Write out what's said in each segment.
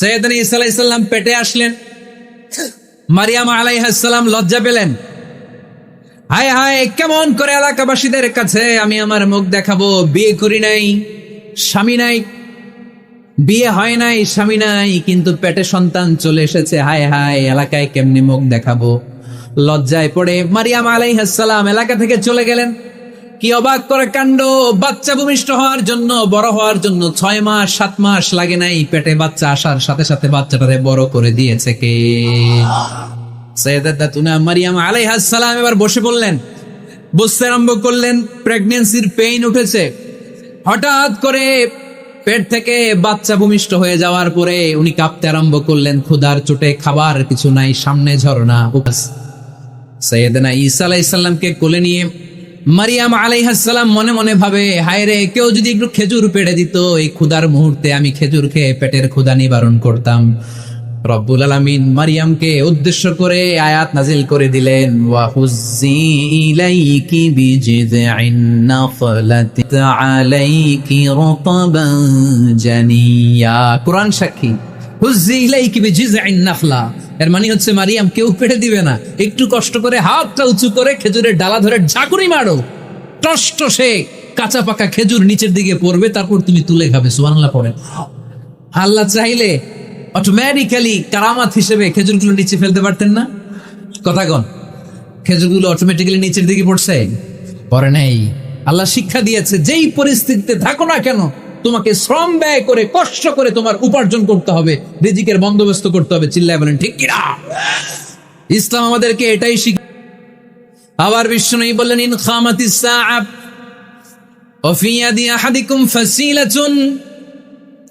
সৈয়দনা আলাইসাল্লাম পেটে আসলেন। মারিয়াম আলাইহাসাল্লাম লজ্জা পেলেন। হায় হায়, কেমন করে এলাকাবাসীদের কাছে আমি আমার মুখ দেখাবো? বিয়ে করি নাই, স্বামী নাই, বিয়ে হয় নাই, স্বামী নাই, কিন্তু পেটে সন্তান চলে এসেছে। হায় হায়, এলাকায় কেমনি মুখ দেখাবো? লজ্জায় পড়ে মারিয়াম আলাইহাসাল্লাম এলাকা থেকে চলে গেলেন। কি অবাক করে কাণ্ড? বাচ্চা ভূমিষ্ঠ হওয়ার জন্য, বড় হওয়ার জন্য ছয় মাস, সাত মাস লাগে নাই। পেটে বাচ্চা আসার সাথে সাথে বাচ্চাটারে বড় করে দিয়েছে কে? সৈয়দাতুনা সালাম এবার বসে বসতে আরম্ভ করলেন প্রেগনেন্সির পেইন উঠেছে। হঠাৎ করে পেট থেকে বাচ্চা হয়ে যাওয়ার পরে উনি কাঁপতে আরম্ভ করলেন, ক্ষুধার চোটে খাবার কিছু নাই, সামনে ঝরনা সৈয়দনা ঈসা আলাইসাল্লামকে কোলে নিয়ে মারিয়াম আলাইহাসাল্লাম মনে মনে ভাবে, হায় রে, কেউ যদি একটু খেজুর পেড়ে দিত, এই ক্ষুধার মুহূর্তে আমি খেজুর খেয়ে পেটের ক্ষুদা নিবারণ করতাম। রব্বুল আলামিন মারিয়ামকে উদ্দেশ্য করে আয়াত নাজিল করে দিলেন, ওয়া হুজ্জি ইলাইকি বিজিযআইন নাখলাতি আলাইকি রতাবান জানিয়া। কোরআন সাক্ষী হুজ্জি ইলাইকি বিজিযআইন নাখলা। এর মানে হচ্ছে, মারিয়াম, কেউ পেড়ে দিবে না। একটু কষ্ট করে হাতটা উঁচু করে খেজুরের ডালা ধরে ঝাঁকুনি মারো। টষ্ট সে কাঁচা পাকা খেজুর নিচের দিকে পড়বে, তারপর তুমি তুলে খাবে, সুবহানাল্লাহ পড়ে। আল্লাহ চাইলে অটোমেটিক্যালি কারামাত হিসেবে খেজুরগুলো নিচে ফেলতে পারতেন না। কথা কন, খেজুরগুলো অটোমেটিক্যালি নিচের দিকে পড়ছে? পরে নেই। আল্লাহ শিক্ষা দিয়েছে, যেই পরিস্থিতিতে থাকো না কেন তোমাকে শ্রম ব্যয় করে, কষ্ট করে তোমার উপার্জন করতে হবে, রিজিকের বন্দোবস্ত করতে হবে। চিল্লায় বলেন, ঠিক কিনা? ইসলাম আমাদেরকে এটাই শিখ আবার বিশ্ব বিষ্ণু বললেন, ইন খামাতি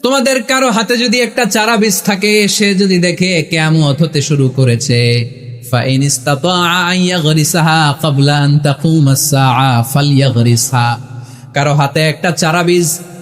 তোমাদের কারও হাতে যদি একটা চারা বীজ থাকে, সে যদি দেখে কেমন হতে শুরু করেছে। কারও হাতে একটা চারা বীজ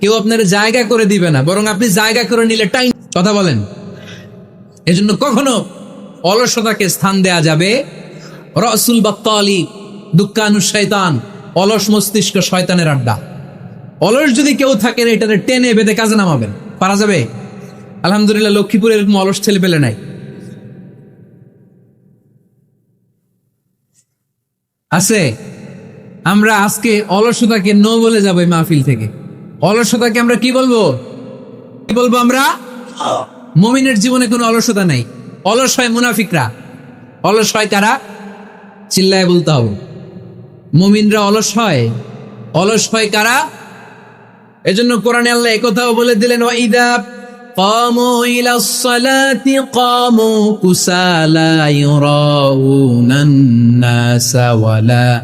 কেউ আপনার জায়গা করে দিবে না, বরং আপনি জায়গা করে নিলে টাইম, কথা বলেন। এজন্য কখনো অলসতাকে স্থান দেয়া যাবে। রসুল বাত্তালি দুঃখানু শয়তান, অলস মস্তিষ্ক শয়তানের আড্ডা। অলস যদি কেউ থাকেন এটাতে টেনে বেঁধে কাজে নামাবেন। পারা যাবে? আলহামদুলিল্লাহ, লক্ষ্মীপুরে এরকম অলস ছেলে পেলে নাই। আছে? আমরা আজকে অলসতাকে নো বলে যাব মাহফিল থেকে। অলসতাকে আমরা কি বলবো কি বলবো আমরা মমিনের জীবনে কোনো অলসতা নাই অলস হয় মুনাফিকরা অলস হয় কারা চিল্লায় বলতে হবে মুমিনরা অলস হয় অলস হয় কারা এজন্য কোরআনে আল্লাহ একথাও বলে দিলেন ওয়াইদা قاموا إلى الصلاة قاموا كسالى يراءون الناس ولا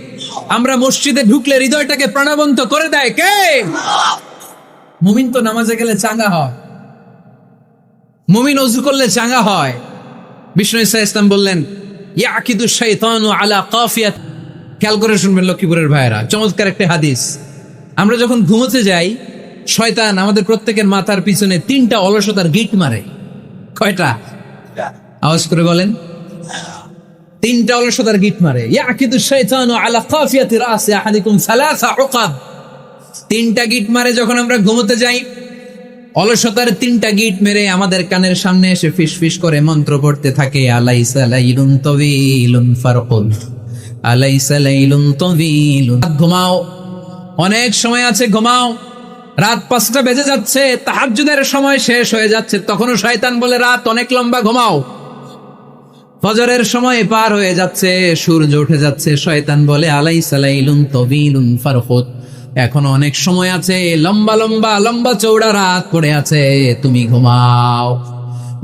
আমরা মসজিদে ঢুকলে হৃদয়টাকে প্রাণবন্ত করে দেয় কে? মুমিন তো নামাজে গেলে চাঙ্গা হয়। মুমিন অজু করলে চাঙ্গা হয়। বিষ্ণু ইসা ইসলাম বললেন, ইয়াকিদু শাইতানু আলা কাফিয়াত। খেয়াল করে শুনবেন লক্ষ্মীপুরের ভাইয়েরা, চমৎকার একটা হাদিস। আমরা যখন ঘুমোতে যাই, শয়তান আমাদের প্রত্যেকের মাথার পিছনে তিনটা অলসতার গিট মারে। কয়টা? আওয়াজ করে বলেন। তিনটা অলসতার গিট মারে। আহাদিকুম তিনটা গিট মারে যখন আমরা ঘুমোতে যাই, অলসতার তিনটা গিট মেরে আমাদের কানের সামনে এসে ফিস ফিস করে মন্ত্র পড়তে থাকে ঘুমাও, অনেক সময় আছে, ঘুমাও। রাত পাঁচটা বেজে যাচ্ছে, তাহাজ্জুদের সময় শেষ হয়ে যাচ্ছে, তখনও শয়তান বলে, রাত অনেক লম্বা, ঘুমাও। ফজরের সময় পার হয়ে যাচ্ছে, সূর্য উঠে যাচ্ছে, শয়তান বলে আলাই সালাইলুন তবিলুন ফারহুত এখন অনেক সময় আছে, লম্বা লম্বা লম্বা চৌড়া রাত পড়ে আছে, তুমি ঘুমাও।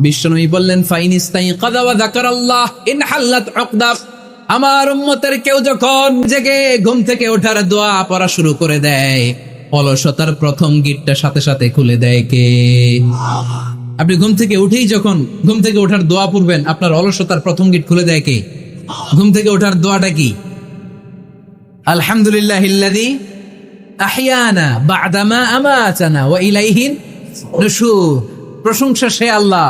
বিশ্বনবী বললেন ফাইনিস্তাই কাদাওয়া যাকারাল্লাহ, ইন হাল্লাত উকদা আমার উম্মতের কেউ যখন জেগে ঘুম থেকে ওঠার দোয়া পড়া শুরু করে দেয়, অলসতার প্রথম গিটটা সাথে সাথে খুলে দেয় কে? আপনি ঘুম থেকে উঠেই যখন ঘুম থেকে ওঠার দোয়া পড়বেন, আপনার অলসতার প্রথম গিট খুলে দেয় কে? ঘুম থেকে ওঠার দোয়াটা কি? আলহামদুলিল্লাহ ইল্লাযী আহইয়ানা বা'দামা আমাতানা ওয়া ইলাইহিন প্রশংসা সে আল্লাহ,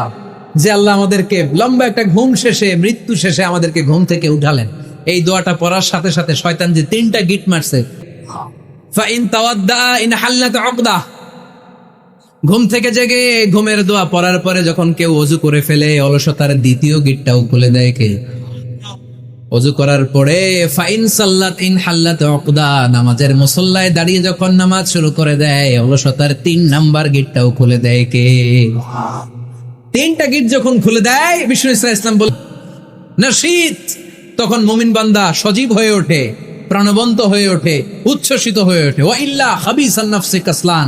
যে আল্লাহ আমাদেরকে লম্বা একটা ঘুম শেষে, মৃত্যু শেষে আমাদেরকে ঘুম থেকে উঠালেন। এই দোয়াটা পড়ার সাথে সাথে শয়তান যে তিনটা গিট মারছে ফাইন তাওয়াদ্দা ইন হাল্লাত ঘুম থেকে জেগে ঘুমের দোয়া পড়ার পরে যখন কেউ অজু করে ফেলে, অলসতার দ্বিতীয় গিটটাও খুলে দেয় কে? অজু করার পরে, ফাইন সাল্লাত ইন হাল্লাত উকদা নামাজের মুসল্লায় দাঁড়িয়ে যখন নামাজ শুরু করে দেয়, অলসতার তিন নাম্বার গিটটাও খুলে দেয় কে? তিনটা গিট যখন খুলে দেয়, বিষ্ণু ইসলাম বল না শীত তখন মুমিন বান্দা সজীব হয়ে ওঠে, প্রাণবন্ত হয়ে ওঠে, উচ্ছ্বসিত হয়ে ওঠে। ও ইল্লা হাবিসান নাফসি কাসলান।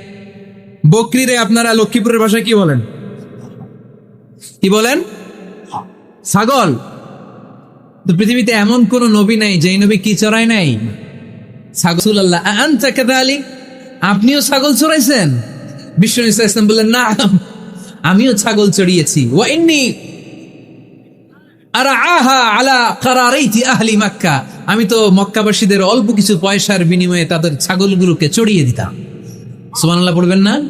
বকরিরে আপনারা লক্ষ্মীপুরের ভাষায় কি বলেন? কি বলেন? ছাগল। তো পৃথিবীতে এমন কোন নবী নাই, যেই নবী কি চড়ায় নাই? ছাগল আপনিও ছাগল চড়াইছেন? বললেন না আমিও ছাগল চড়িয়েছি। আমি তো মক্কাবাসীদের অল্প কিছু পয়সার বিনিময়ে তাদের ছাগলগুলোকে চড়িয়ে দিতাম। সুবহানাল্লাহ পড়বেন না?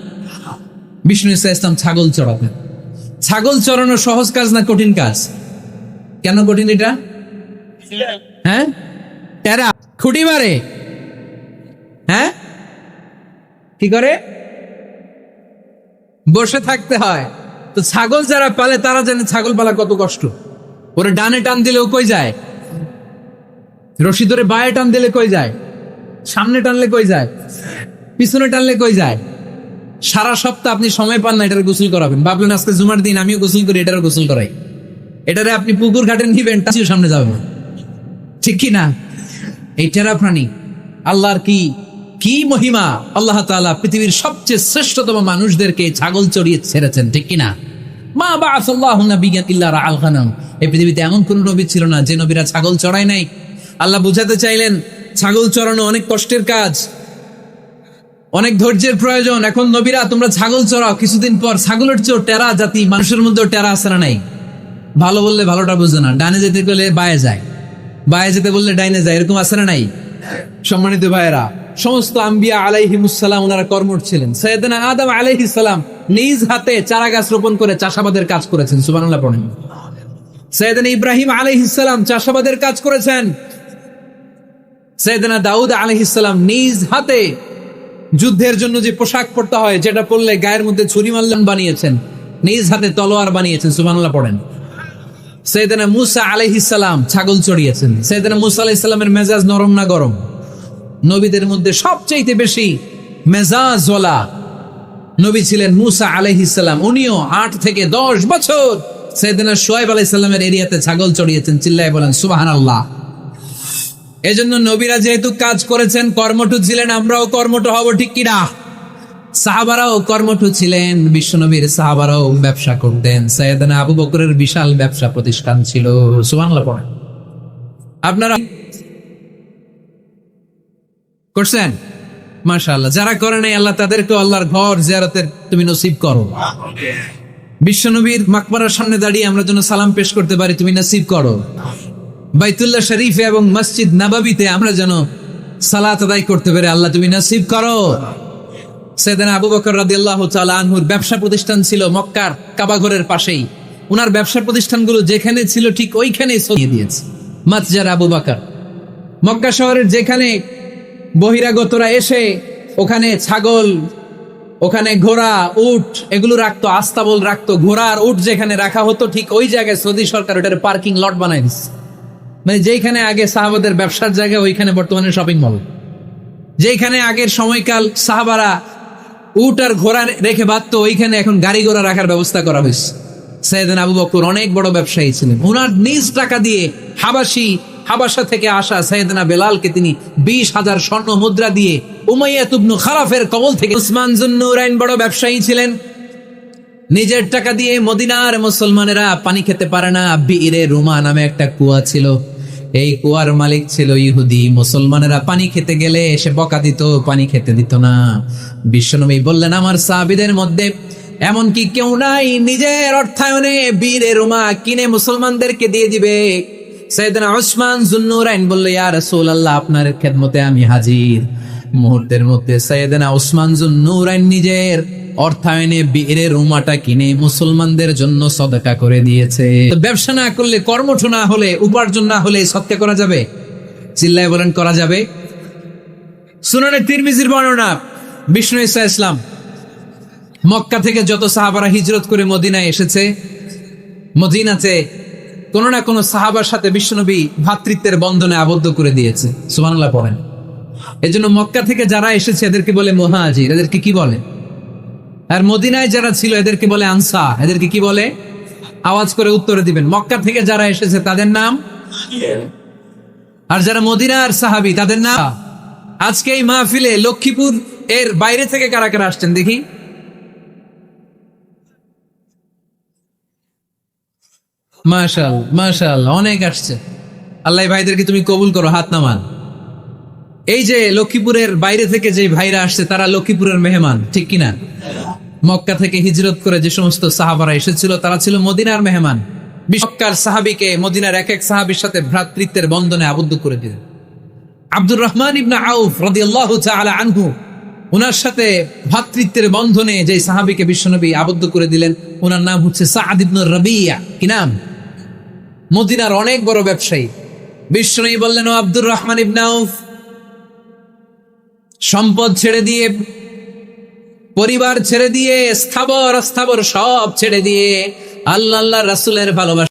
বিষ্ণু ইসা ইসলাম ছাগল চড়াতেন ছাগল চড়ানো সহজ কাজ না কঠিন কাজ? কেন কঠিন এটা? হ্যাঁ? টেরা, খুঁটি মারে। হ্যাঁ? কি করে? বসে থাকতে হয়। তো ছাগল যারা পালে, তারা জানে ছাগল পালা কত কষ্ট। ওরে ডানে টান দিলেও কই যায়? রশি ধরে বায়ে টান দিলে কই যায়? সামনে টানলে কই যায়? পিছনে টানলে কই যায়? সারা সপ্তাহ আপনি সময় পান না এটার গোসল করাবেন। ভাবলেন আজকে জুমার দিন, আমিও গোসল করি, এটারও গোসল করাই। এটারে আপনি পুকুর ঘাটে নিবেন টাচিও সামনে যাবে না। ঠিক কি না? এই টেরা প্রাণী আল্লাহর কি কি মহিমা? আল্লাহ তাআলা পৃথিবীর সবচেয়ে শ্রেষ্ঠতম মানুষদেরকে ছাগল চড়িয়ে ছেড়েছেন, ঠিক কি না? মা বা আসাল্লাহু নাবিয়ান ইল্লা রাআল গানাম। এই পৃথিবীতে এমন কোন নবী ছিল না, যে নবীরা ছাগল চড়ায় নাই। আল্লাহ বুঝাতে চাইলেন, ছাগল চড়ানো অনেক কষ্টের কাজ। অনেক ধৈর্যের প্রয়োজন। এখন নবীরা, তোমরা ছাগল চড়াও। কিছুদিন পর ছাগলের চেয়েও টেরা জাতি, মানুষের মধ্যেও টেরা আছে না নাই? ভালো বললে ভালোটা বুঝে না। ডানে যেতে গেলে বায়ে যায়। বায়ে যেতে বললে ডাইনে যায়। এরকম আছে না নাই? সম্মানিত ভাইয়েরা, সমস্ত আম্বিয়া আলাইহিমুসালাম ওনারা কর্মঠ ছিলেন। সৈয়দনা আদম আলাইহিস সালাম নিজ হাতে চারা গাছ রোপণ করে চাষাবাদের কাজ করেছেন। সুবহানাল্লাহ পড়েন। সৈয়দনা ইব্রাহিম আলাইহিস সালাম চাষাবাদের কাজ করেছেন। সৈয়দনা দাউদ আলাইহিস সালাম নিজ হাতে যুদ্ধের জন্য যে পোশাক পরতে হয়, যেটা পরলে গায়ের মধ্যে ছুরি মাল্লান বানিয়েছেন। নিজ হাতে তলোয়ার বানিয়েছেন, সুবহানাল্লাহ পড়েন। সৈয়দনা মুসা আলাইহিস ছাগল চড়িয়েছেন। সৈয়দনা মুসা আলাইহিস সালামের মেজাজ নরম না গরম? নবীদের মধ্যে সবচাইতে বেশি মেজাজ ওয়ালা নবী ছিলেন মুসা আলাইহিসাল্লাম উনিও আট থেকে দশ বছর সৈয়দনা সোয়েব আলাইসাল্লামের এরিয়াতে ছাগল চড়িয়েছেন, চিল্লায় বলেন সুবাহান আল্লাহ এজন্য নবীরা যেহেতু কাজ করেছেন, কর্মঠ ছিলেন, আমরাও কর্মঠ হব, ঠিক কিনা? সাহাবারাও কর্মঠ ছিলেন, বিশ্বনবীর সাহাবারাও ব্যবসা করতেন। সৈয়দনা আবু বকরের বিশাল ব্যবসা প্রতিষ্ঠান ছিল। সুবহানাল্লাহ পড়েন। আপনারা করছেন? মাশাআল্লাহ, যারা করে নাই, আল্লাহ তাদেরকে আল্লাহর ঘর জিয়ারতের তুমি নসিব করো। বিশ্বনবীর মাকবারার সামনে দাঁড়িয়ে আমরা যেন সালাম পেশ করতে পারি, তুমি নসিব করো। বাইতুল্লাহ শরীফে এবং মসজিদ নাবাবিতে আমরা যেন সালাত আদায় করতে পারি আল্লাহ তুমি নসিব করো। সেদিন আবু বকর রাদিয়াল্লাহু তাআলা আনহুর ব্যবসা প্রতিষ্ঠান ছিল মক্কার কাবাঘরের পাশেই। উনার ব্যবসা প্রতিষ্ঠানগুলো যেখানে ছিল ঠিক ওইখানেই সরিয়ে দিয়েছে। মাতজার আবু বকর। মক্কা শহরের যেখানে বহিরাগতরা এসে ওখানে ছাগল, ওখানে ঘোড়া, উট এগুলো রাখতো, আস্তাবল রাখতো, ঘোড়া আর উট যেখানে রাখা হতো ঠিক ওই জায়গায় সৌদি সরকার ওটার পার্কিং লট বানাই দিচ্ছে। মানে যেখানে আগে সাহাবাদের ব্যবসার জায়গা, ওইখানে বর্তমানে শপিং মল যেখানে আগের সময়কাল সাহাবারা উট আর ঘোড়া রেখে বাঁধতো, ওইখানে এখন গাড়ি ঘোড়া রাখার ব্যবস্থা করা হয়েছে। সৈয়দিন আবু বকর অনেক বড় ব্যবসায়ী ছিলেন। ওনার নিজ টাকা দিয়ে হাবাসি, হাবাসা থেকে আসা সৈয়দনা বেলালকে তিনি বিশ হাজার স্বর্ণ মুদ্রা দিয়ে উমাইয়া তুবনু খারাফের কবল থেকে উসমান জুন্নুরাইন বড় ব্যবসায়ী ছিলেন। নিজের টাকা দিয়ে মদিনার মুসলমানেরা পানি খেতে পারে না। বীরে রুমা নামে একটা কুয়া ছিল। এই কুয়ার মালিক ছিল ইহুদি। মুসলমানেরা পানি খেতে গেলে এসে বকা দিত, পানি খেতে দিত না। বিশ্বনবী বললেন, আমার সাহাবিদের মধ্যে এমন কি কেউ নাই, নিজের অর্থায়নে বীরে রুমা কিনে মুসলমানদেরকে দিয়ে দিবে। সৈয়দনা ওসমান জুন্নুরাইন বলল, ইয়া রাসূলুল্লাহ, আপনার খেদমতে আমি হাজির। মুহূর্তের মধ্যে সৈয়দনা ওসমান জুন্নুরাইন নিজের অর্থায়নে বীরের রুমাটা কিনে মুসলমানদের জন্য সদকা করে দিয়েছে। ব্যবসা না করলে, কর্মঠ না হলে, উপার্জন না হলে সৎকা করা যাবে? চিল্লায় বলেন, করা যাবে? সুনানে তিরমিজির বর্ণনা, বিষ্ণু ইসা ইসলাম, মক্কা থেকে যত সাহাবারা হিজরত করে মদিনায় এসেছে, মদিনাতে কোনো না কোনো সাহাবার সাথে বিশ্বনবী ভ্রাতৃত্বের বন্ধনে আবদ্ধ করে দিয়েছে। সুবহানাল্লাহ পড়েন। এজন্য মক্কা থেকে যারা এসেছে, এদেরকে বলে মহাজির। এদেরকে কি বলে? আর মদিনায় যারা ছিল, এদেরকে বলে আনসা এদেরকে কি বলে? আওয়াজ করে উত্তরে দিবেন। মক্কা থেকে যারা এসেছে, তাদের নাম? আর যারা মদিনার সাহাবি, তাদের নাম? আজকে এই মাহফিলে লক্ষ্মীপুর এর বাইরে থেকে কারা কারা আসছেন দেখি? মাশাল মাশাল, অনেক আসছে। আল্লাহ ভাইদেরকে তুমি কবুল করো, হাত নামান। এই যে লক্ষ্মীপুরের বাইরে থেকে যে ভাইরা আসছে, তারা লক্ষ্মীপুরের মেহমান, ঠিক কিনা? মক্কা থেকে হিজরত করে যে সমস্ত সাহাবারা এসেছিল, তারা ছিল মদিনার মেহমান। মক্কার সাহাবিকে মদিনার এক এক সাহাবির সাথে ভ্রাতৃত্বের বন্ধনে আবদ্ধ করে দিলেন। আব্দুর রহমান ইবনা আউফ রাদিয়াল্লাহু তাআলা আনহু ওনার সাথে ভ্রাতৃত্বের বন্ধনে যে সাহাবিকে বিশ্বনবী আবদ্ধ করে দিলেন ওনার নাম হচ্ছে রাবিয়া। কি নাম? মদিনার অনেক বড় ব্যবসায়ী। বিশ্বনবী বললেন, ও আব্দুর রহমান ইবনা আউফ, সম্পদ ছেড়ে দিয়ে পরিবার ছেড়ে দিয়ে স্থাবর অস্থাবর সব ছেড়ে দিয়ে আল্লাহ আল্লাহ রাসুলের ভালোবাসা